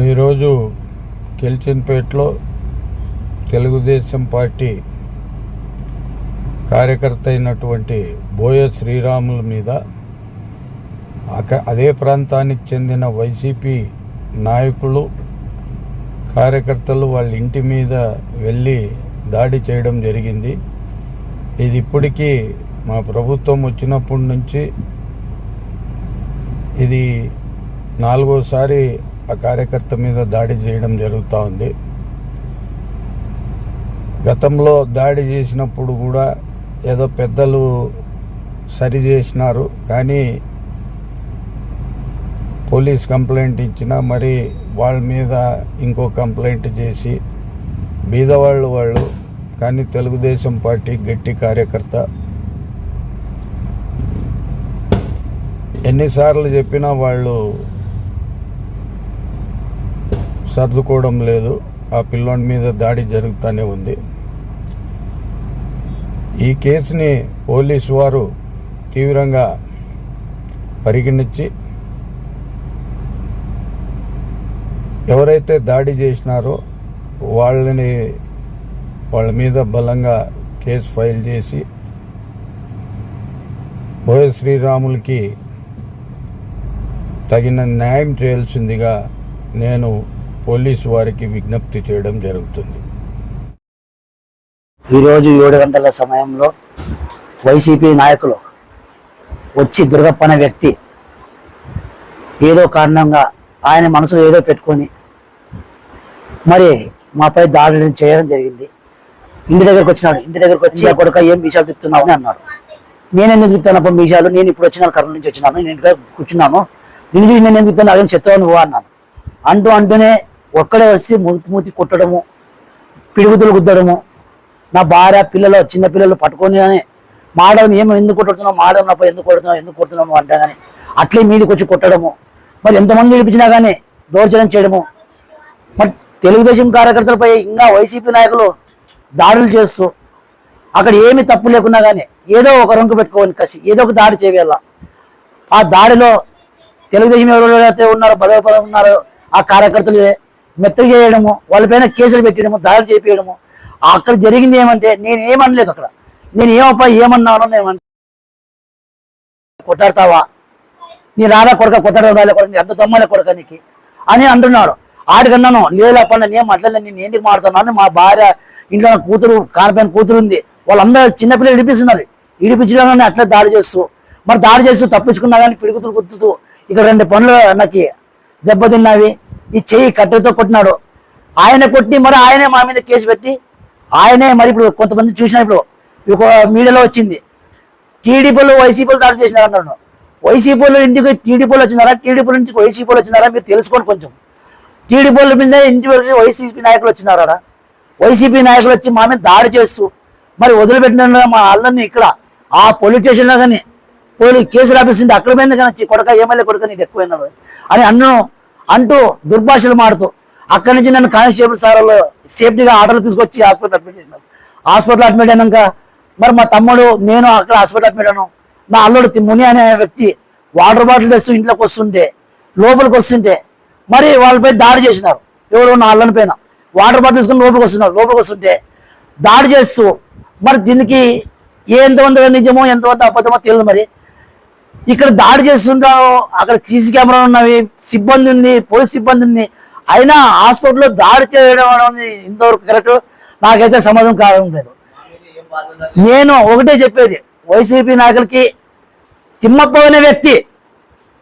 ఈరోజు కెల్చిన్పేటలో తెలుగుదేశం పార్టీ కార్యకర్త అయినటువంటి బోయ శ్రీరాముల మీద అక- అదే ప్రాంతానికి చెందిన వైసీపీ నాయకులు కార్యకర్తలు వాళ్ళ ఇంటి మీద వెళ్ళి దాడి చేయడం జరిగింది. ఇది ఇప్పటికీ మా ప్రభుత్వం వచ్చినప్పటి నుంచి ఇది నాలుగోసారి ఆ కార్యకర్త మీద దాడి చేయడం జరుగుతూ ఉంది. గతంలో దాడి చేసినప్పుడు కూడా ఏదో పెద్దలు సరి చేసినారు కానీ పోలీస్ కంప్లైంట్ ఇచ్చిన మరి వాళ్ళ మీద ఇంకో కంప్లైంట్ చేసి బీదవాళ్ళు వాళ్ళు కానీ తెలుగుదేశం పార్టీ గట్టి కార్యకర్త. ఎన్నిసార్లు చెప్పినా వాళ్ళు సర్దుకోవడం లేదు. ఆ పిల్లోడి మీద దాడి జరుగుతూనే ఉంది. ఈ కేసుని పోలీసు వారు తీవ్రంగా పరిగణించి ఎవరైతే దాడి చేసినారో వాళ్ళని వాళ్ళ మీద బలంగా కేసు ఫైల్ చేసి బోయ శ్రీరాములకి తగిన న్యాయం చేయాల్సిందిగా నేను పోలీసు వారికి విజ్ఞప్తి చేయడం జరుగుతుంది. ఈరోజు ఏడు గంటల సమయంలో వైసీపీ నాయకులు వచ్చి దుర్గప్పన వ్యక్తి ఏదో కారణంగా ఆయన మనసులో ఏదో పెట్టుకొని మరి మాపై దాడులను చేయడం జరిగింది. ఇంటి దగ్గరకు వచ్చినాడు. ఇంటి దగ్గరకు వచ్చి ఆ కొడుక ఏం విషయాలు చెప్తున్నావు అని అన్నాడు. నేను ఎందుకు చెప్తాను మీషాలు నేను ఇప్పుడు వచ్చినాను కర్నూలు నుంచి వచ్చినాను నేను ఇంటికి కూర్చున్నాను. నిన్ను చూసి నేను ఎందుకు చెప్తాను అదే శత్రువు నువ్వు? అన్నాను. అంటూ అంటూనే ఒక్కడే వచ్చి మూతి మూతి కొట్టడము పిడుగుతులు గుద్దడము. నా భార్య పిల్లలు చిన్న పిల్లలు పట్టుకొని కానీ మాడడం ఏమో ఎందుకు కొట్టుతున్నావు నాపై ఎందుకు కొడుతున్నావు ఎందుకు కొడుతున్నాము అంటే కానీ అట్లే మీదకి వచ్చి కొట్టడము. మరి ఎంతమంది విడిపించినా కానీ దౌర్జన్యం చేయడము. మరి తెలుగుదేశం కార్యకర్తలపై ఇంకా వైసీపీ నాయకులు దాడులు చేస్తూ అక్కడ ఏమి తప్పు లేకున్నా కానీ ఏదో ఒక రంగు పెట్టుకోవాలి కసి ఏదో ఒక దాడి చేయాల. ఆ దాడిలో తెలుగుదేశం ఎవరైతే ఉన్నారో బలపడ ఉన్నారో ఆ కార్యకర్తలు మెత్తగా చేయడము వాళ్ళపైన కేసులు పెట్టడము దాడి చేపించడము అక్కడ జరిగింది ఏమంటే నేను ఏమనలేదు అక్కడ. నేను ఏమప్పా ఏమన్నాను నేను కొట్టాడతావా? నీ రారా కొడక కొట్టాడు కొడక ఎంత దొమ్మల కొడక నీకు అని అంటున్నాడు. ఆడికన్నాను లేదప్ప నేను ఏం మాట్లాడలేదు నేను ఏంటికి మాట్లాడుతున్నాను మా భార్య ఇంట్లో కూతురు కానిపోయిన కూతురు ఉంది. వాళ్ళందరూ చిన్నపిల్లలు ఇడిపిస్తున్నారు. ఇడిపించడం అట్లా దాడి చేస్తూ మరి దాడి చేస్తూ తప్పించుకున్నా కానీ పిడుగుతులు గుర్తుతూ ఇక్కడ రెండు పనులు నాకు దెబ్బతిన్నవి ఈ చెయ్యి కట్టెలతో కొట్టినాడు. ఆయన కొట్టి మరి ఆయనే మా మీద కేసు పెట్టి ఆయనే మరి ఇప్పుడు కొంతమంది చూసిన ఇప్పుడు ఒక మీడియాలో వచ్చింది. టీడీపీలు వైసీపీలు దాడి చేసినారు అన్నాడు. వైసీపీలు ఇంటికి టీడీపీలు వచ్చినారా? టీడీపీల ఇంటికి వైసీపీలు వచ్చినారా? మీరు తెలుసుకోండి కొంచెం. టీడీపీల మీద ఇంటి వరకు వైసీపీ నాయకులు వచ్చినారా వైసీపీ నాయకులు వచ్చి మా మీద దాడి చేస్తూ మరి వదిలిపెట్టిన మా అల్లరిని ఇక్కడ? ఆ పోలీస్ స్టేషన్లో కానీ పోలీస్ కేసులు రాపిస్తుంటే అక్కడ మీద కానీ వచ్చి కొడక ఏమైనా కొడక నీకు ఎక్కువైనా అని అన్ను అంటూ దుర్భాషలు మాడుతూ అక్కడి నుంచి నన్ను కానిస్టేబుల్ సార్ వాళ్ళు సేఫ్టీగా ఆర్డర్లు తీసుకొచ్చి హాస్పిటల్ అడ్మిట్ చేసినారు. హాస్పిటల్ అడ్మిట్ అయినాక మరి మా తమ్ముడు నేను అక్కడ హాస్పిటల్ అడ్మిట్ అయ్యాను నా అల్లుడు తి- ముని అనే వ్యక్తి వాటర్ బాటిల్ తెస్తూ ఇంట్లోకి వస్తుంటే లోపలికి వస్తుంటే మరి వాళ్ళపై దాడి చేసినారు. ఎవరు నా అల్లని పైన. వాటర్ బాటిల్ తీసుకుని లోపలికి వస్తున్నారు. లోపలికి వస్తుంటే దాడి చేస్తూ మరి దీనికి ఎంతమంది నిజమో ఎంతమంది అబద్ధమో తెలియదు మరి. ఇక్కడ దాడి చేస్తుంటారు అక్కడ సీసీ కెమెరా ఉన్నవి సిబ్బంది ఉంది పోలీస్ సిబ్బంది ఉంది. అయినా హాస్పిటల్లో దాడి చేయడం అనేది ఇంతవరకు కరెక్ట్. నాకైతే సమాధానం కావడం లేదు. నేను ఒకటే చెప్పేది వైసీపీ నాయకులకి తిమ్మప్ప అనే వ్యక్తి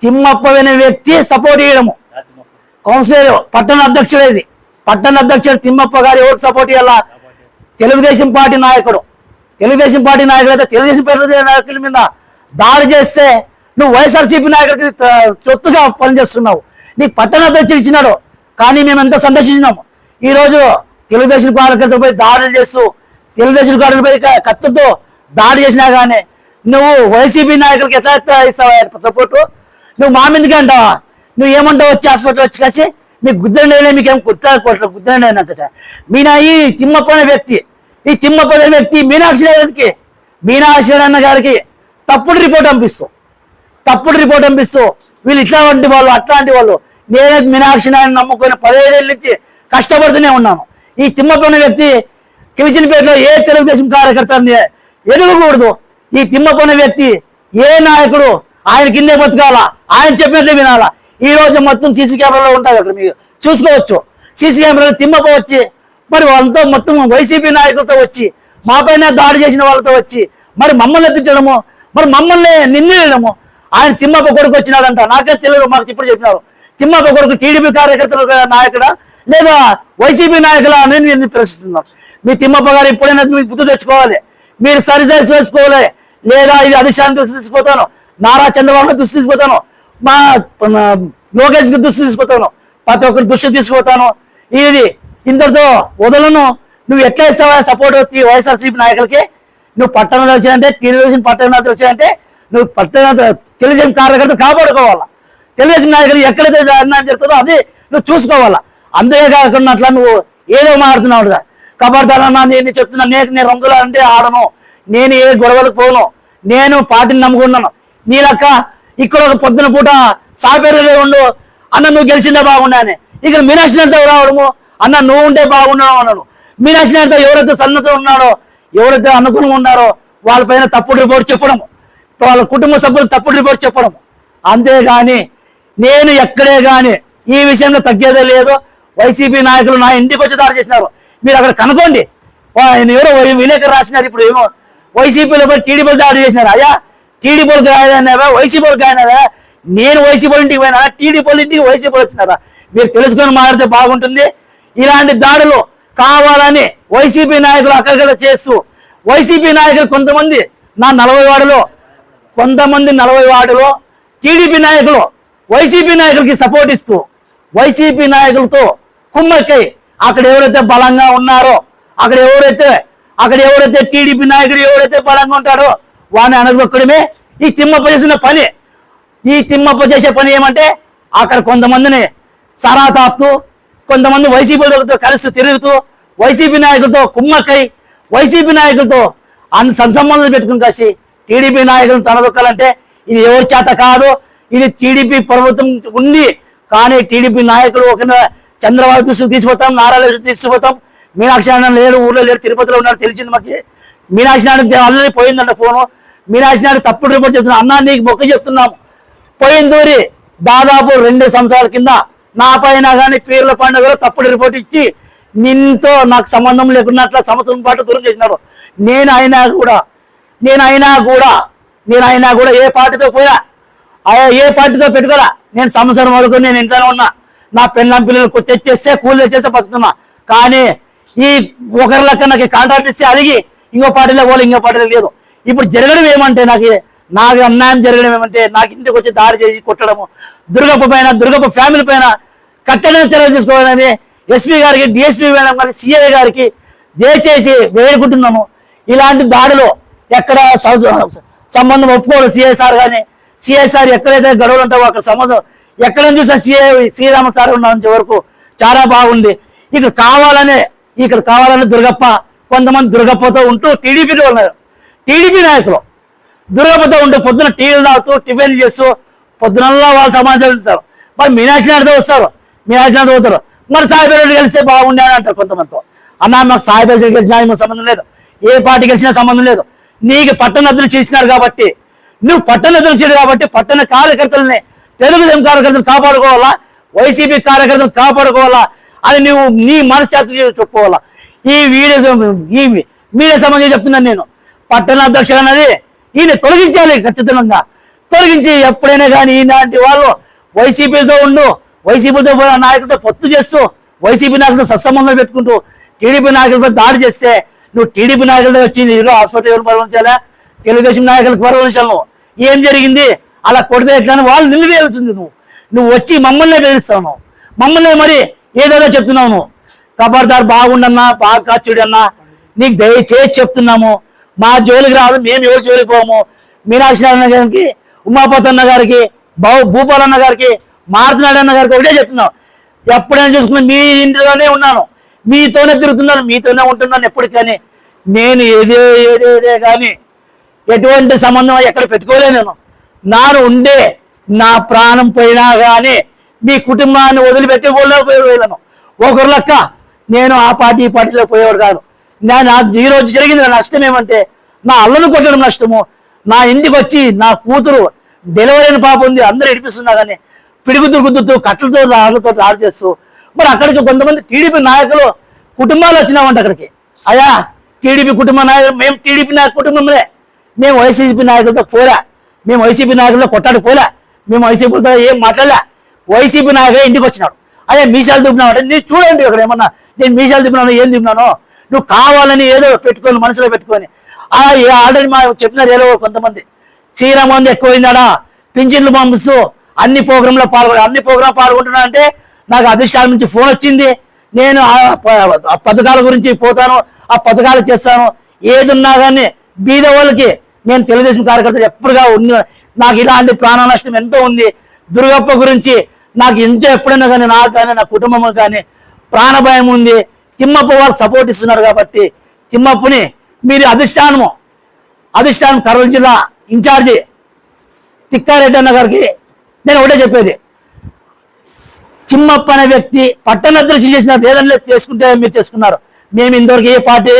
తిమ్మప్ప అనే వ్యక్తి సపోర్ట్ చేయడము కౌన్సిలర్ పట్టణ అధ్యక్షుడు ఇది పట్టణ అధ్యక్షుడు తిమ్మప్ప గారు ఎవరికి సపోర్ట్ చేయాలా తెలుగుదేశం పార్టీ నాయకుడు. తెలుగుదేశం పార్టీ నాయకుడు అయితే తెలుగుదేశం పార్టీ నాయకుల మీద దాడి చేస్తే నువ్వు వైఎస్ఆర్సీపీ నాయకుడికి చొత్తుగా పనిచేస్తున్నావు నీకు పట్టణ అధ్యక్షుడు ఇచ్చినాడు. కానీ మేము ఎంత సందర్శించినాము ఈ రోజు తెలుగుదేశం కార్యకర్తలపై దాడులు చేస్తూ తెలుగుదేశం కార్యకర్తలపై క- కత్తుతో దాడి చేసినా కానీ నువ్వు వైసీపీ నాయకులకి ఎట్లా ఎట్లా ఇస్తావు సపోర్టు? నువ్వు మా మీదకి అంటావా? నువ్వు ఏమంటావు వచ్చి హాస్పిటల్ వచ్చి కాసి మీకు గుద్దనే మీకేం కుట్ట కొట్ల గుద్దనే అన్నాక ఈ తిమ్మప్ప వ్యక్తి. ఈ తిమ్మప్ప వ్యక్తి మీనాక్షి గారికి మీనాక్షి అన్న గారికి తప్పుడు రిపోర్ట్ పంపిస్తూ తప్పుడు రిపోర్ట్ పంపిస్తూ వీళ్ళు ఇట్లాంటి వాళ్ళు అట్లాంటి వాళ్ళు. నేనే మీనాక్షి నాయన నమ్ముకుని పదిహేదేళ్ళ నుంచి కష్టపడుతూనే ఉన్నాను. ఈ తిమ్మపన్న వ్యక్తి కివిచినపేటలో ఏ తెలుగుదేశం కార్యకర్తని ఎదగకూడదు ఈ తిమ్మపన్న వ్యక్తి ఏ నాయకుడు ఆయన కిందే బతకాలా ఆయన చెప్పినట్లే వినాలా. ఈ రోజు మొత్తం సీసీ కెమెరాలో ఉంటాయి అక్కడ మీరు చూసుకోవచ్చు. సీసీ కెమెరాలో తిమ్మప వచ్చి మరి వాళ్ళతో మొత్తం వైసీపీ నాయకులతో వచ్చి మాపైన దాడి చేసిన వాళ్ళతో వచ్చి మరి మమ్మల్ని ఎత్తించడము మరి మమ్మల్ని నిందించడము. ఆయన తిమ్మప్ప కొడుకు వచ్చినాడంట. నాకే తెలియదు మాకు ఇప్పుడు చెప్పినారు. తిమ్మప్ప కొడుకు టీడీపీ కార్యకర్తల నాయకుడా? లేదా వైసీపీ నాయకుల అని నేను ప్రశ్నిస్తున్నాను మీ తిమ్మప్ప గారు ఎప్పుడైనా మీకు బుద్ధి తెచ్చుకోవాలి. మీరు సరిసరి చేసుకోవాలి. లేదా ఇది అధిష్టానం దృష్టి తీసుకుపోతాను. నారా చంద్రబాబు దృష్టి తీసుకుపోతాను. మా లోకేష్కి దృష్టి తీసుకుపోతాను. ప్రతి ఒక్కరి దృష్టి తీసుకుపోతాను. ఇది ఇంతటితో వదలను. నువ్వు ఎట్లా ఇస్తావా సపోర్ట్ వైఎస్ఆర్సీపీ నాయకులకి? నువ్వు పట్టణంలో వచ్చాయంటే తెలుగుదేశం పట్టణంలో వచ్చాయంటే నువ్వు పట్టణ తెలుగుదేశం కార్యకర్త కాపాడుకోవాలా? తెలుగుదేశం నాయకులు ఎక్కడైతే అన్యాయం జరుగుతుందో అది నువ్వు చూసుకోవాలా? అందుకే కాకుండా అట్లా నువ్వు ఏదో మారుతున్నావు కబడ్దారన్నా నేను చెప్తున్నా నేను నేను రంగులు అంటే ఆడను. నేను ఏ గొడవలకు పోను. నేను పార్టీని నమ్ముకున్నాను నీ లెక్క ఇక్కడ ఒక పొద్దున పూట సాపేరులో ఉండు. అన్న నువ్వు గెలిచిందే బాగుండాని ఇక్కడ మీనాక్షి నాయుడుతో రావడము. అన్న నువ్వు ఉంటే బాగున్నావు అన్నాను మీనాక్షి నాయుడుతో ఎవరైతే సన్నతో ఉన్నాడో ఎవరైతే అనుకూలంగా ఉన్నారో వాళ్ళపైన తప్పుడు రిపోర్ట్ చెప్పడం వాళ్ళ కుటుంబ సభ్యులు తప్పుడు రిపోర్ట్ చెప్పడం. అంతేగాని నేను ఎక్కడే కానీ ఈ విషయంలో తగ్గేదే లేదు. వైసీపీ నాయకులు నా ఇంటికి వచ్చి దాడి చేసినారు. మీరు అక్కడ కనుక్కోండి. ఎవరో విలేకరు రాసినారు ఇప్పుడు ఏమో. వైసీపీలో పోయి టీడీపీలు దాడి చేసినారు. అయ్యా టీడీపీలు గాయనావా వైసీపీలు గాయనావా నేను వైసీపీ ఇంటికి పోయినా టీడీపీ ఇంటికి వైసీపీ వచ్చినారా మీరు తెలుసుకొని మాట్లాడితే బాగుంటుంది. ఇలాంటి దాడులు కావాలని వైసీపీ నాయకులు అక్కడ చేస్తూ వైసీపీ నాయకులు కొంతమంది నా నలభై వార్డులో కొంతమంది నలభై వార్డులో టీడీపీ నాయకులు వైసీపీ నాయకులకి సపోర్ట్ ఇస్తూ వైసీపీ నాయకులతో కుమ్మక్కై అక్కడ ఎవరైతే బలంగా ఉన్నారో అక్కడ ఎవరైతే అక్కడ ఎవరైతే టీడీపీ నాయకుడు ఎవరైతే బలంగా ఉంటాడో వాడిని అనగొక్కడమే ఈ తిమ్మప్ప చేసిన పని. ఈ తిమ్మప్ప చేసే పని ఏమంటే అక్కడ కొంతమందిని సరా తాపుతూ కొంతమంది వైసీపీ కలిసి తిరుగుతూ వైసీపీ నాయకులతో కుమ్మక్కై వైసీపీ నాయకులతో అన్ని సత్సంబంధాలు పెట్టుకుని కలిసి టీడీపీ నాయకులను తనదొక్కాలంటే ఇది ఎవరి చేత కాదు. ఇది టీడీపీ ప్రభుత్వం ఉంది. కానీ టీడీపీ నాయకులు ఒక చంద్రబాబు దృష్టికి తీసుకుపోతాం నారా తీసుకుపోతాం. మీనాక్షి నాయుడు లేడు ఊళ్ళో లేడు తిరుపతిలో ఉన్నాడు తెలిసింది మాకు. మీనాక్షి నాయుడు ఆల్రెడీ పోయిందంట ఫోను. మీనాక్షి నాయుడు తప్పుడు రిపోర్ట్ చెప్తున్నా అన్నా నీకు మొక్క చెప్తున్నాము పోయిందూరి దాదాపు రెండు సంవత్సరాల కింద నా పైన కానీ పీర్ల పండుగలో తప్పుడు రిపోర్ట్ ఇచ్చి నిన్నతో నాకు సంబంధం లేకున్నట్ల సంవత్సరం పాటు దూరం చేసినారు. నేను అయినా కూడా నేను అయినా కూడా నేను అయినా కూడా ఏ పార్టీతో పోయా ఆ ఏ పార్టీతో పెట్టుకోరా. నేను సంవత్సరం వరకు నేను ఇంట్లోనే ఉన్నా. నా పెళ్ళం పిల్లలు తెచ్చేస్తే కూలి తెచ్చేస్తే బతుకుతున్నా. కానీ ఈ ఒకరి లెక్క నాకు కాంట్రాక్ట్ ఇస్తే అడిగి ఇంకో పార్టీలో పోలే ఇంకో పార్టీలో లేదు. ఇప్పుడు జరగడం ఏమంటే నాకు నాకు అన్యాయం జరగడం ఏమంటే నాకు ఇంటికి వచ్చి దాడి చేసి కొట్టడము దుర్గప్ప పైన దుర్గప్ప ఫ్యామిలీ పైన కట్టడం చర్యలు తీసుకోవాలని ఎస్పీ గారికి డిఎస్పీ మేడం గారికి సిఐ గారికి దయచేసి వేడుకుంటున్నాము. ఇలాంటి దాడిలో ఎక్కడ సంబంధం ఒప్పుకోరు సిఎస్ఆర్ కానీ సిఎస్ఆర్ ఎక్కడైతే గడవలు ఉంటావో అక్కడ సంబంధం ఎక్కడ చూసా సిఐ శ్రీరామ సార్ ఉన్నంత వరకు చాలా బాగుంది. ఇక్కడ కావాలనే ఇక్కడ కావాలని దుర్గప్ప కొంతమంది దుర్గప్పతో ఉంటూ టీడీపీలో ఉన్నారు. టీడీపీ నాయకులు దుర్గప్పతో ఉంటూ పొద్దున టీవీలు తాగుతూ టిఫిన్ చేస్తూ పొద్దునల్లా వాళ్ళు సమాచారం ఇస్తారు మరి మీనాక్షి నాయుడుతో వస్తారు. మీనాక్షి నాయుడుతో పోతారు. మరి సాయిబాబు గెలిస్తే బాగుండే అని అంటారు కొంతమందితో అన్న మాకు సాయిబాబు గెలిచినా మాకు సంబంధం లేదు. ఏ పార్టీ గెలిచినా సంబంధం లేదు. నీకు పట్టణద్దులు చేసినారు కాబట్టి నువ్వు పట్టణద్దులు చేయడు కాబట్టి పట్టణ కార్యకర్తలని తెలుగుదేశం కార్యకర్తలు కాపాడుకోవాలా? వైసీపీ కార్యకర్తలు కాపాడుకోవాలా? అని నువ్వు నీ మనశ్శాంతి చెప్పుకోవాలా? ఈ వీడియో ఈ మీడియా సంబంధించి చెప్తున్నాను నేను. పట్టణ అధ్యక్షుడు అన్నది ఈయన తొలగించాలి ఖచ్చితంగా. తొలగించి ఎప్పుడైనా కానీ ఇలాంటి వాళ్ళు వైసీపీతో ఉండు వైసీపీతో నాయకులతో పొత్తు చేస్తూ వైసీపీ నాయకులతో సత్సంబంధం పెట్టుకుంటూ టీడీపీ నాయకులపై దాడి చేస్తే నువ్వు టీడీపీ నాయకులతో వచ్చి ఈరోజు హాస్పిటల్ ఎవరు పరిగణించాలా? తెలుగుదేశం నాయకులకు పరిగణించాలను. ఏం జరిగింది? అలా కొడితే ఎట్లా అని వాళ్ళు నిలవేయాల్సింది నువ్వు. నువ్వు వచ్చి మమ్మల్ని బెదిరిస్తావు మమ్మల్ని మరి ఏదేదో చెప్తున్నావు నువ్వు. కబర్దార్ బాగుండన్నా బాగా కాచుడన్నా నీకు దయచేసి చెప్తున్నాము. మా జోలికి రాదు మేము ఎవరు జోలికి పోము. మీనాక్షి నారాయణ గారికి ఉమాపతి అన్న గారికి బహు భూపాల్ అన్న గారికి మారుతున్నాడు అన్న గారికి ఒకటే చెప్తున్నాను ఎప్పుడైనా చూసుకున్నా మీ ఇంటిలోనే ఉన్నాను. మీతోనే తిరుగుతున్నాను మీతోనే ఉంటున్నాను ఎప్పటికని. నేను ఏదే ఏదేదే కానీ ఎటువంటి సంబంధం ఎక్కడ పెట్టుకోలేను నేను. నాను ఉండే నా ప్రాణం పోయినా కానీ మీ కుటుంబాన్ని వదిలిపెట్టి ఊళ్ళో పోయేవాళ్ళను. ఒకరు లెక్క నేను ఆ పార్టీ ఈ పార్టీలో పోయేవాడు కాదు. నేను ఈ రోజు జరిగింది నష్టం ఏమంటే నా అల్లను కొట్టడం నష్టము. నా ఇంటికి వచ్చి నా కూతురు డెలివరీ అయిన పాప ఉంది అందరూ ఎడిపిస్తున్నా కానీ పిడుగుతూ గుద్దుతూ కట్టలతో రాళ్ళతో దాడి చేస్తూ మరి అక్కడికి కొంతమంది టీడీపీ నాయకులు కుటుంబాలు వచ్చినామంట అక్కడికి. అయ్యా టీడీపీ కుటుంబ నాయకులు మేము టీడీపీ నాయకు కుటుంబంలే మేము వైసీపీ నాయకులతో పోలే. మేము వైసీపీ నాయకులతో కొట్టాడు పోలే మేము వైసీపీతో ఏం మాట్లాడలే. వైసీపీ నాయకులే ఇంటికి వచ్చినాడు. అయ్యా మీసాలు దింపినావు అంటే నేను చూడండి ఇక్కడ ఏమన్నా నేను మీసాలు దింపినాను ఏం దింపినాను నువ్వు కావాలని ఏదో పెట్టుకొని మనసులో పెట్టుకొని. ఆల్రెడీ మా చెప్పినారు ఏదో కొంతమంది. శ్రీరామంది ఎక్కువైందాడా పింఛన్లు పంపిస్తూ అన్ని ప్రోగ్రాంలో పాల్గొన అన్ని ప్రోగ్రాం పాల్గొంటున్నా అంటే నాకు అధిష్టానం నుంచి ఫోన్ వచ్చింది. నేను ఆ పథకాల గురించి పోతాను ఆ పథకాలు చేస్తాను. ఏదున్నా కానీ బీద వాళ్ళకి నేను తెలుగుదేశం కార్యకర్త ఎప్పుడుగా ఉన్న నాకు ఇలాంటి ప్రాణ నష్టం ఎంతో ఉంది. దుర్గప్ప గురించి నాకు ఇంత ఎప్పుడైనా కానీ నాకు కానీ నా కుటుంబం కానీ ప్రాణ భయం ఉంది. తిమ్మప్ప వాళ్ళకి సపోర్ట్ ఇస్తున్నారు కాబట్టి తిమ్మప్పని మీరు అధిష్టానము అధిష్టానం కర్నూలు జిల్లా ఇన్ఛార్జి తిక్కారెడ్డి అన్న గారికి నేను ఒకటే చెప్పేది. చిమ్మప్ప అనే వ్యక్తి పట్టణ దృష్టి చేసిన లేదంటే చేసుకుంటే మీరు చేసుకున్నారు. మేము ఇంతవరకు ఏ పార్టీ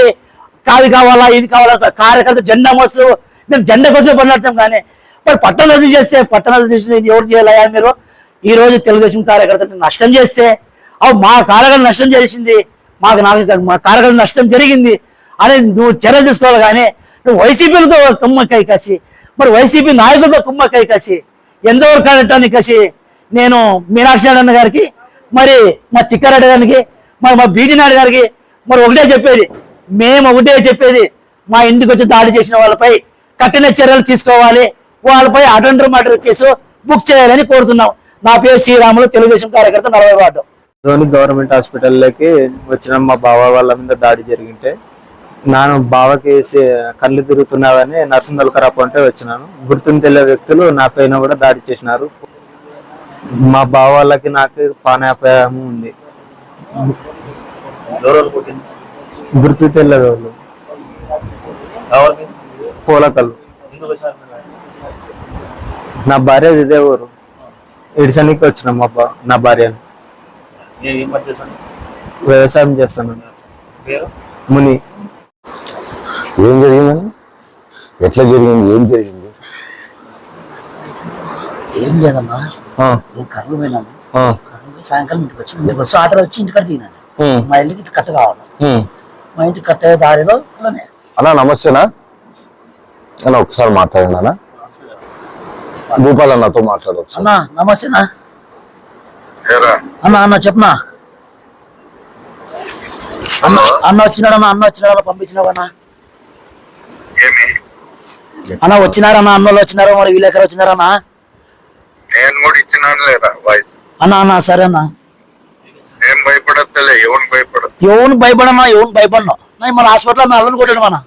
కావి కావాలా ఇది కావాలా కార్యకర్త జెండా మోస్తూ మేము జెండా కోసమే పనిచేస్తాం కానీ మరి పట్టణ అధ్యక్ష చేస్తే పట్టణ అధ్యక్షుని ఎవరు చేయాలయా మీరు? ఈ రోజు తెలుగుదేశం కార్యకర్తలకు నష్టం చేస్తే అవు మా కార్యకర్త నష్టం చేసింది మాకు నాకు మా కార్యకర్త నష్టం జరిగింది అనేది నువ్వు చర్యలు తీసుకోవాలి కానీ నువ్వు వైసీపీలతో కుమ్మక్కై కాసి మరి వైసీపీ నాయకులతో కుమ్మక్కై కాసి ఎంతవరకు కరెక్టాన్ని కసి నేను మీనాక్షి నారాయణ గారికి మరి మా తిక్కారెడ్డి గారికి మరి మా బీటీ నాయుడు గారికి మరి ఒకటే చెప్పేది. మేము ఒకటే చెప్పేది. మా ఇంటికి వచ్చి దాడి చేసిన వాళ్ళపై కఠిన చర్యలు తీసుకోవాలి. వాళ్ళపై అటెండర్ మర్డర్ కేసు బుక్ చేయాలని కోరుతున్నాం. నా పేరు శ్రీరాములు తెలుగుదేశం కార్యకర్త నలభై వార్డు. ధోని గవర్నమెంట్ హాస్పిటల్లోకి వచ్చిన మా బావ వాళ్ళ మీద దాడి జరిగింటే నాను బావకి కళ్ళు తిరుగుతున్నావని నర్సింగ్ దొలకరాపు అంటే వచ్చినాను. గుర్తుని తెలియ వ్యక్తులు నా పైన కూడా దాడి చేసినారు. మా బావ వాళ్ళకి నాకు పానాపాయం ఉంది. గుర్తు తెలియదు వాళ్ళు. పూలకల్లు? నా భార్య ఇదే ఊరు. ఇడిసనికి వచ్చిన మా బా నా భార్యని. వ్యవసాయం చేస్తాను. ముని. ఏం జరిగిందని ఎట్లా జరిగింది? ఏం జరిగింది? ఏం లేదమ్మా. ఆ, నేను కర్రలు కర్రలు సాయంకాలం ఇంటికి వచ్చి ఇంటికి వచ్చి ఆటో వచ్చి ఇంటికాడ దిగినాను. మా ఇల్లుకి ఇటు కట్ట కావాలి. మా ఇంటికి కట్టే దారిలో అలానే అన్నా నమస్తేనా? అన్న ఒకసారి మాట్లాడండి అన్న. భూపాల్ అన్నతో మాట్లాడవచ్చు అన్నా నమస్తేనా? అన్న అన్న చెప్పనా? అన్న? అన్న వచ్చినాడన్నా అన్న వచ్చినాడన్నా పంపించినావన్నా అన్న వచ్చినారన్నా అన్నోళ్ళు వచ్చినారో? మరి విలేకరు వచ్చినారన్నా నేను కూడా ఇచ్చినాను లేదా వాయిస్ అన్న అన్న సరే అన్న. నేను భయపడతలే ఎవరిని భయపడదు ఎవరిని భయపడన్నా ఎవరిని భయపడను. మన హాస్పిటల్ అన్న అల్లని కొట్టాడు అన్న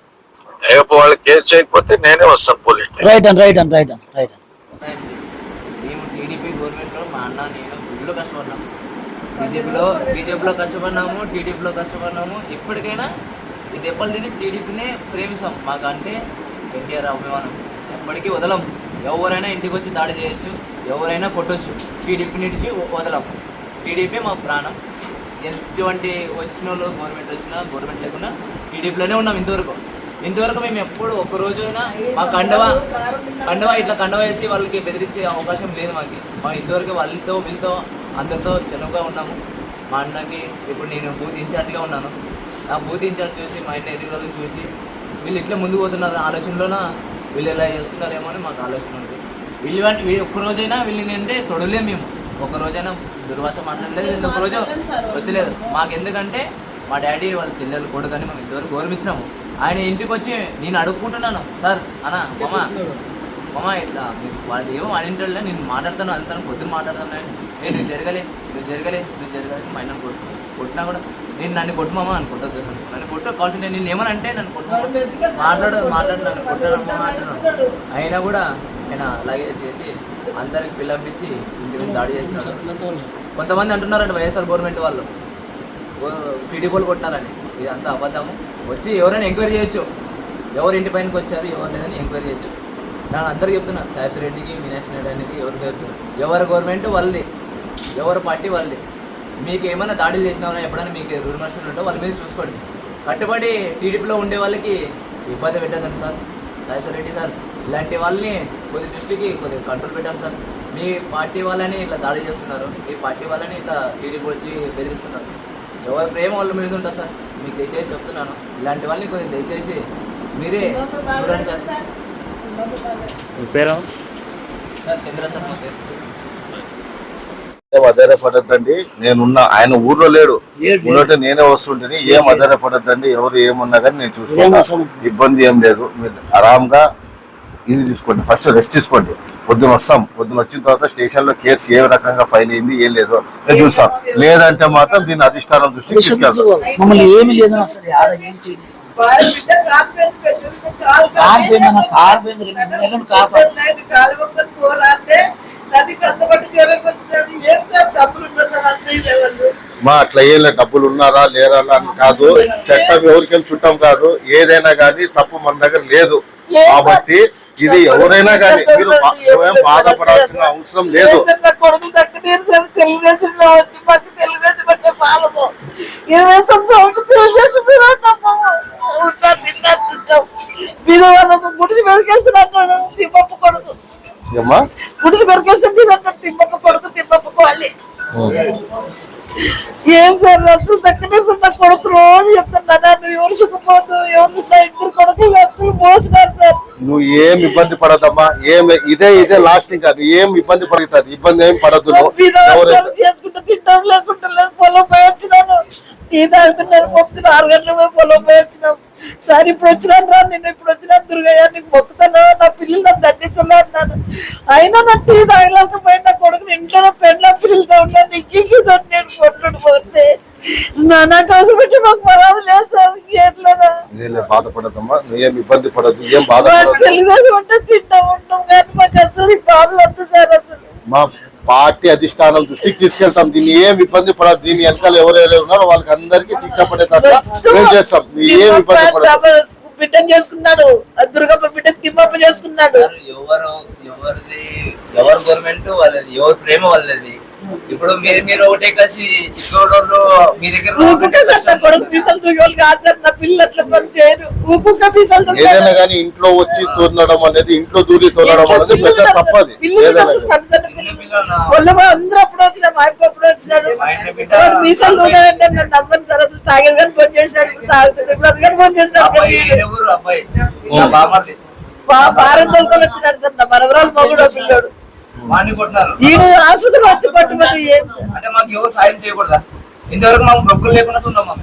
రేపు వాళ్ళు కేసు చేయకపోతే నేనే వస్తాను police right and right and right and right. మేము టీడీపీ గవర్నమెంట్లో మా అన్న నేను ఫుల్ కష్టపడ్డాము బీజేపీలో బీజేపీలో కష్టపడినాము టీడీపీలో కష్టపడినాము ఇప్పటికైనా ఈ దెబ్బలు తిని టీడీపీనే ప్రేమిస్తాం. మాకు అంటే ఎన్టీఆర్ అభిమానం ఎప్పటికీ వదలం. ఎవరైనా ఇంటికి వచ్చి దాడి చేయొచ్చు ఎవరైనా కొట్టొచ్చు. టీడీపీ నుంచి వదలం. టీడీపీ మా ప్రాణం. ఎటువంటి వచ్చిన వాళ్ళు గవర్నమెంట్ వచ్చినా గవర్నమెంట్ లేకున్నా టీడీపీలోనే ఉన్నాం ఇంతవరకు. ఇంతవరకు మేము ఎప్పుడు ఒక్క రోజు అయినా మా కండవ కండవ ఇట్లా కండవ వేసి వాళ్ళకి బెదిరించే అవకాశం లేదు మాకు. మా ఇంతవరకు వాళ్ళతో వీళ్ళతో అందరితో చనువుగా ఉన్నాము. మా అన్నకి ఇప్పుడు నేను బూత్ ఇన్ఛార్జ్గా ఉన్నాను. ఆ బూత్ ఇన్ఛార్జ్ చూసి మా అన్న ఎదుగుదలను చూసి వీళ్ళు ఇట్లా ముందుకు పోతున్నారు? ఆలోచనలోన? వీళ్ళు ఎలా చేస్తున్నారేమో అని మాకు ఆలోచన ఉంది. వీళ్ళు వాటి- ఒక్కరోజైనా ఒక్క రోజైనా వీళ్ళని అంటే తొడలే మేము. ఒక రోజైనా దుర్వాస మాట్లాడలేదు వీళ్ళు ఒకరోజు వచ్చలేదు. మాకు ఎందుకంటే మా డాడీ వాళ్ళ చెల్లెలు కొడుకని మేము ఇంతవరకు గౌరవించినాము. ఆయన ఇంటికి వచ్చి నేను అడుక్కుంటున్నాను. సార్ అన్న మమ్మ మమ్మ ఇట్లా వాళ్ళది ఏమో అనింటలే నేను మాట్లాడతాను అంతాను పొద్దున్న మాట్లాడతాను. నేను జరగలే నువ్వు జరగలే నువ్వు జరగలే మా ఆయన కొట్టు కొట్టినా కూడా నేను నన్ను కొట్టు మామ అని కొట్టద్దు. నన్ను కొట్టు కావాల్సి నేను నేను ఏమని అంటే నన్ను కొట్టు. మాట్లాడు మాట్లాడు నన్ను కొట్టాను అయినా కూడా ఆయన అలాగే చేసి అందరికి పిల్లంపించి ఇంటి మీద దాడి చేసినాడు కొంతమంది అంటున్నారండి వైఎస్ఆర్ గవర్నమెంట్ వాళ్ళు. టీడీపీలు కొట్టినారని. ఇదంతా అబద్ధము. వచ్చి ఎవరైనా ఎంక్వైరీ చేయొచ్చు. ఎవరు ఇంటి పైనకి వచ్చారు ఎవరు లేదని ఎంక్వైరీ చేయొచ్చు. నేను అందరికీ చెప్తున్నా సాహిత్య రెడ్డికి మీనాక్షి నాయుడు అనేది ఎవరికి చెప్తున్నారు ఎవరి గవర్నమెంట్ వాళ్ళది ఎవరి పార్టీ వాళ్ళది. మీకు ఏమైనా దాడులు చేసినా ఎప్పుడైనా మీకు రూమర్స్ ఉంటే వాళ్ళ మీద చూసుకోండి. కట్టుబడి టీడీపీలో ఉండే వాళ్ళకి ఇబ్బంది పెట్టద్దండి సార్. సాయి రెడ్డి సార్ ఇలాంటి వాళ్ళని కొద్ది దృష్టికి కొద్దిగా కంట్రోల్ పెట్టండి సార్. మీ పార్టీ వాళ్ళని ఇట్లా దాడి చేస్తున్నారు. మీ పార్టీ వాళ్ళని ఇట్లా టీడీపీ వచ్చి బెదిరిస్తున్నారు. ఎవరి ప్రేమ వాళ్ళ మీద ఉంటుంది సార్? మీకు దయచేసి చెప్తున్నాను. ఇలాంటి వాళ్ళని కొద్దిగా దయచేసి మీరే చూడండి సార్. పేరు? సార్ చంద్ర సార్ మా పేరు. ఆధారపడద్దండి? నేనున్నా ఆయన ఊర్లో లేడు. ఊళ్ళో నేనే వస్తుంటేని ఏం ఆధారపడద్దండి? ఎవరు ఏమున్నా కానీ నేను చూసుకుంటా. ఇబ్బంది ఏం లేదు. మీరు ఆరాంగా ఇది తీసుకోండి. ఫస్ట్ రెస్ట్ తీసుకోండి. పొద్దున వస్తాం. పొద్దున వచ్చిన తర్వాత స్టేషన్లో కేసు ఏ రకంగా ఫైల్ అయింది ఏం లేదు. నేను చూస్తాం. లేదంటే మాత్రం దీన్ని అధిష్టానం దృష్టికి తీసుకెళ్తాం. రెండు నెలలు కాపాడు. కాలు మొత్తం కూర అంటే నది ఏం సార్ డబ్బులు ఉన్నారు మా అట్లా ఏం లేదు. డబ్బులు ఉన్నారా లేరా అని కాదు. చట్టం ఎవరికెళ్ళి చుట్టం కాదు. ఏదైనా కానీ తప్పు మన దగ్గర లేదు. కాబట్టి ఇది ఎవరైనా కానీ మీరు బాధపడాల్సిన అవసరం లేదు. తెలుగుదేశంలో వచ్చి మాకు తెలుగుదేశం అంటే ఇరవై సంవత్సరాలు తెలుగుదేశం మీద ఉన్నాము ఉన్నా తిన్నా తింటాం మీద వాళ్ళకు గుడిసి పెరికేస్తున్నట్టు తిమ్మప్ప కొడుకు. గుడిసి పెరికేస్తుంది అంటాడు తిమ్మప్ప కొడుకు తిమ్మప్ప కోళ్ళి. ఏం సార్ రచ్చు దగ్గర నా కొడుకు రోజు చెప్తున్నా నువ్వు ఎవరు సుఖపోదు ఎవరు ఇద్దరు కొడుకు అసలు మోసినారు. నువ్వు ఏం ఇబ్బంది పడదమ్మా ఏం ఇదే ఇదే లాస్ట్ ఇంకా నువ్వు ఏం ఇబ్బంది పడుతుంది ఇబ్బంది ఏం పడద్దు లేదు పొలం పోయి వచ్చినాను టీ తాగుతున్నారు పొద్దున ఆరు గంటల పోయి పొలం పోయి వచ్చినాం సార్ ఇప్పుడు వచ్చినాను రా నేను ఇప్పుడు వచ్చినా దుర్గయ్య నీకు మొక్కుతాను నా పిల్లలు నన్ను దండిస్తున్నా అన్నాను అయినా నా టీ తాగలేకపోయి నా కొడుకుని ఇంట్లో పెళ్ళ పిల్లలతో ఉన్నాను. నీకు నేను కొట్టుడు పోతే. నా నాకు అవసరం పెట్టి మాకు మరాదు లేదు సార్. ఇదేలే బాధపడదమ్మా. నువ్వు ఏం ఇబ్బంది పడద్దు. ఏం అసలు మా పార్టీ అధిష్టానం దృష్టికి తీసుకెళ్తాం. దీన్ని ఏం ఇబ్బంది పడదు దీని వెనకాల ఎవరెవరు ఉన్నారో వాళ్ళకి అందరికీ శిక్ష పడేటట్లా మేము చేస్తాం. నువ్వు ఏం ఇబ్బంది పడదు బిడ్డను చేసుకున్నాడు. ఆ దుర్గమ్మ బిడ్డ తిమ్మప్ప చేసుకున్నాడు. ఎవరు ఎవరిది ఎవరి గవర్నమెంట్ వాళ్ళది ఎవరి ప్రేమ వాళ్ళది? ఇప్పుడు మీరు మీరు ఒకటే కలిసి చిన్నోడోళ్ళు మీ దగ్గర ఊకుక సార్ కొడుకు పీసలు దూగేవాళ్ళు కాదు సార్ నా పిల్లలు అట్లా పని చేయరు. ఊకుక పీసలు ఏదైనా కానీ ఇంట్లో వచ్చి తోలడం అనేది ఇంట్లో దూరి తోలడం అనేది పెద్ద తప్పది. పిల్లలు అందరూ అప్పుడు వచ్చిన మా అప్ప అప్పుడు వచ్చినాడు. పీసలు దూగాడంటే నన్ను నమ్మని సార్ అసలు తాగేది కానీ ఫోన్ చేసినాడు తాగుతాడు. ఇప్పుడు అది కానీ ఫోన్ చేసినాడు భారత దొంగలు వచ్చినాడు సార్ నా మనవరాలు మొగుడు పిల్లోడు. ఈయన ఆసుపత్రికి వచ్చి పట్టుబడి అంటే మాకు ఎవరు సాయం చేయకూడదా? ఇంతవరకు మాకు రొక్కులు లేకుండా ఉన్నాం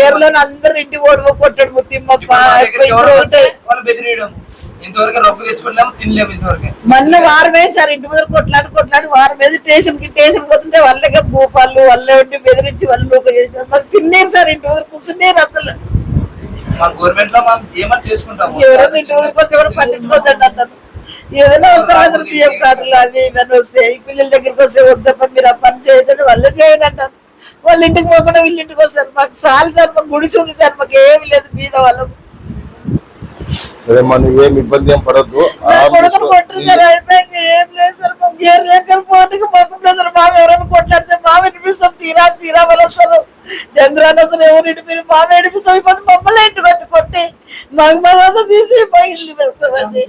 ఏర్లో అందరు ఇంటి ఓడిపో కొట్టాడు వాళ్ళు బెదిరియడం. ఇంతవరకు రొక్కు తెచ్చుకోలేము తినలేము ఇంతవరకు. మొన్న వారమే సార్ ఇంటి ముందర కొట్లాడి కొట్లాడి వారం మీద స్టేషన్కి స్టేషన్ పోతుంటే వాళ్ళగా భూపాలు వాళ్ళే ఉండి బెదిరించి వాళ్ళు నూక చేసినారు. మాకు తిన్నారు సార్ ఇంటి ముందర కూర్చున్నారు అసలు. గవర్నమెంట్లో మనం ఏమని చేసుకుంటాము? ఎవరైనా ఇంటి ముందరకు వస్తే కూడా పట్టించుకోద్దండి అంటారు ఏదైనా అవసరం పిఎఫ్ కార్డులు అవి ఇవన్నీ వస్తే ఈ పిల్లల దగ్గరికి వస్తే వద్దప్ప మీరు ఆ పని చేయదంటే వాళ్ళే చేయనంటారు వాళ్ళు వాళ్ళ ఇంటికి పోకుండా వీళ్ళ ఇంటికి వస్తారు. మాకు సాల్ సార్ మాకు గుడి ఉంది సార్ మాకు ఏమి లేదు మీద వాళ్ళకు సరే మనం ఏం ఇబ్బంది ఏం పడద్దు. చంద్రాన్ని అసలు ఎవరు ఇప్పుడు మమ్మల్ని ఇంటికి వచ్చి కొట్టి? మాకు తీసి మా ఇల్లు పెడతామండి.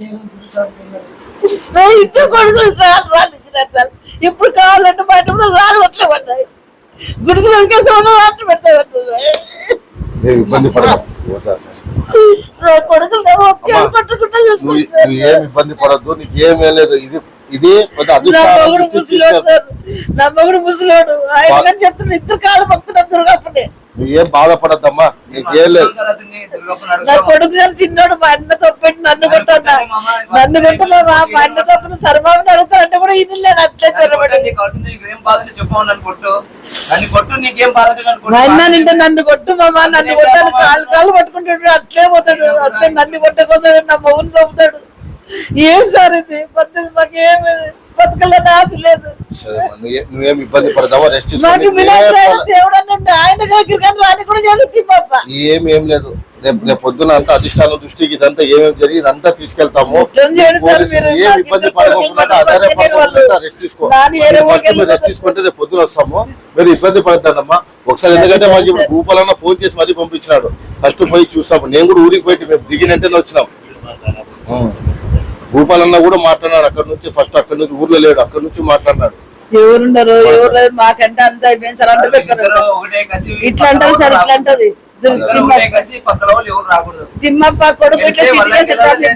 నా ఇద్దరు కొడుకులు రాళ్ళు రాళ్ళు ఇచ్చినారు సార్. ఇప్పుడు కావాలంటే ముందు రాళ్ళు పడ్డాయి గుడిసి వెనకేసి ఉన్న రాళ్ళు పెడతామంటున్నాయి ఇబ్బంది పడదు కొడుకులు కొట్టకుండా చూసుకుంటారు ఇబ్బంది పడద్దు నీకు ఏమీ లేదు. ఇది ఇది నా మగుడు ముసలోడు సార్. నా మగుడు ముసలోడు. ఆయన కానీ చెప్తున్నా ఇద్దరు కాళ్ళు పక్కుతున్నా దుర్గప్పనే నువ్వు ఏం బాధపడద్దమ్మా నీకు ఏం లేదు. నా కొడుకు గారు చిన్నోడు మా అన్న తప్పెట్టి నన్ను కొట్టన్నా నన్ను కొట్టు మా అన్న తప్పును సర్బాబుని అడుగుతా అంటే కూడా అట్లే కొట్టు కొట్టు. నీకేం బాధ ఉంటే నన్ను మా అన్న కొట్టు నింటే నన్ను కొట్టు మామ నన్ను కొట్టాను కాళ్ళు కాళ్ళు పట్టుకుంటాడు అట్లే పోతాడు అట్లే నన్ను కొట్టకోసాడు నా మౌని తప్పుతాడు ఏం సార్ ఇది? పద్ధతి మాకేమి బతకాలని ఆశ లేదు. నువ్వే- ఇబ్బంది పడదావా? రెస్ట్ ఏం ఏం లేదు. రేపు రేపు పొద్దున అంతా అధిష్టానం దృష్టికి ఇదంతా ఏమేమి జరిగి ఇదంతా తీసుకెళ్తాము. ఏం ఇబ్బంది పడకుండా అదే. రెస్ట్ తీసుకో. రెస్ట్. తీసుకుంటే రేపు పొద్దున వస్తాము. మీరు ఇబ్బంది పడతానమ్మా ఒకసారి ఎందుకంటే మాకు ఇప్పుడు భూపాలన్న ఫోన్ చేసి మరీ పంపించినాడు. ఫస్ట్ పోయి చూస్తాము. నేను కూడా ఊరికి పోయి మేము దిగిన వెంటనే వచ్చినాం. భూపాలన్న కూడా మాట్లాడినాడు. అక్కడ నుంచి ఫస్ట్ అక్కడ నుంచి ఊర్లో లేడు. అక్కడ నుంచి మాట్లాడినాడు. ఎవరున్నారు ఎవరు మాకంటే అంత అయిపోయింది సార్. అంట పెడతారు. ఇట్లా అంటారు సార్ ఇట్లా అంటది. ఎవరు తిమ్మప్ప కొడుకు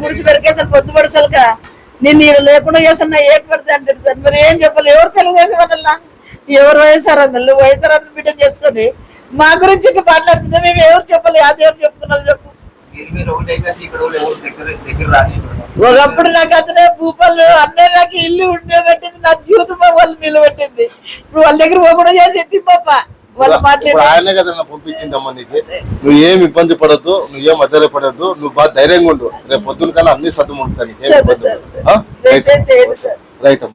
గుడిసి పెరికేసాను పొద్దు పడసలుక నేను ఈడ లేకుండా చేస్తున్నా ఏట్ పడితే అంటారు సార్. మరి ఏం చెప్పాలి? ఎవరు తెలుగుదేశం వాళ్ళ ఎవరు వైఎస్ఆర్ అందరు వైఎస్ఆర్ అందరు బిడ్డ చేసుకొని మా గురించి ఇంకా మాట్లాడుతున్నా మేము ఎవరు చెప్పాలి? ఆ దేవుడు చెప్పుకున్నారు చెప్పు. ఒకప్పుడు నాకు అతనే భూపాలు అన్నయ్య నాకు ఇల్లు ఉండే పెట్టింది నా జీవితం వాళ్ళు నిలబెట్టింది. ఇప్పుడు వాళ్ళ దగ్గర పోకుండా చేసి తిమ్మప్ప వాళ్ళు ఇప్పుడు మాట్లాడి ఆయనే కదా నన్ను పంపించిందమ్మా నీకు. నువ్వు ఏం ఇబ్బంది పడద్దు నువ్వు ఏం అద్దరే పడద్దు నువ్వు బాగా ధైర్యంగా ఉండు. రేపు పొద్దున కల్లా అన్ని పడద్దు. ఆ? రైట్